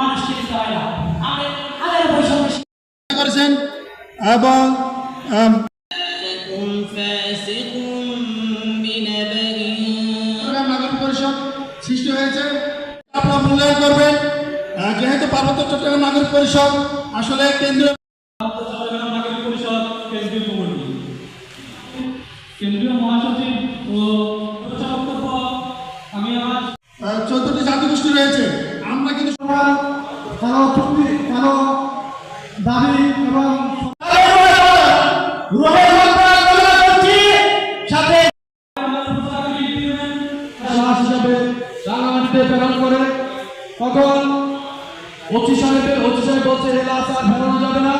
মানুষকে দিতে হয় পরিষদ সৃষ্টি হয়েছে। যেহেতু পার্বত্য চট্টগ্রাম নাগরিক পরিষদ আসলে কেন্দ্র কেন্দ্রীয় মহাসচিব ও আমি চোদ্দটি জাতিগোষ্ঠী রয়েছে। আমরা কিন্তু সবার কারও চুক্তি কারও দাবি এবং প্রেরণ করে তখন ওসি সাহেবের পঁচিশ সাহেব বলছে এলাকা ফেরানো যাবে না?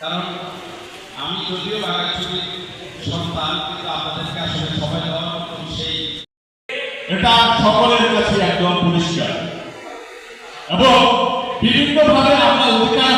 কারণ আমি যদিও বাগাচ্ছি সন্তান, কিন্তু আপনাদেরকে আসলে সবাই সেই এটা সকলের কাছে একদম পরিষ্কার। এবং বিভিন্নভাবে আমরা অধিকার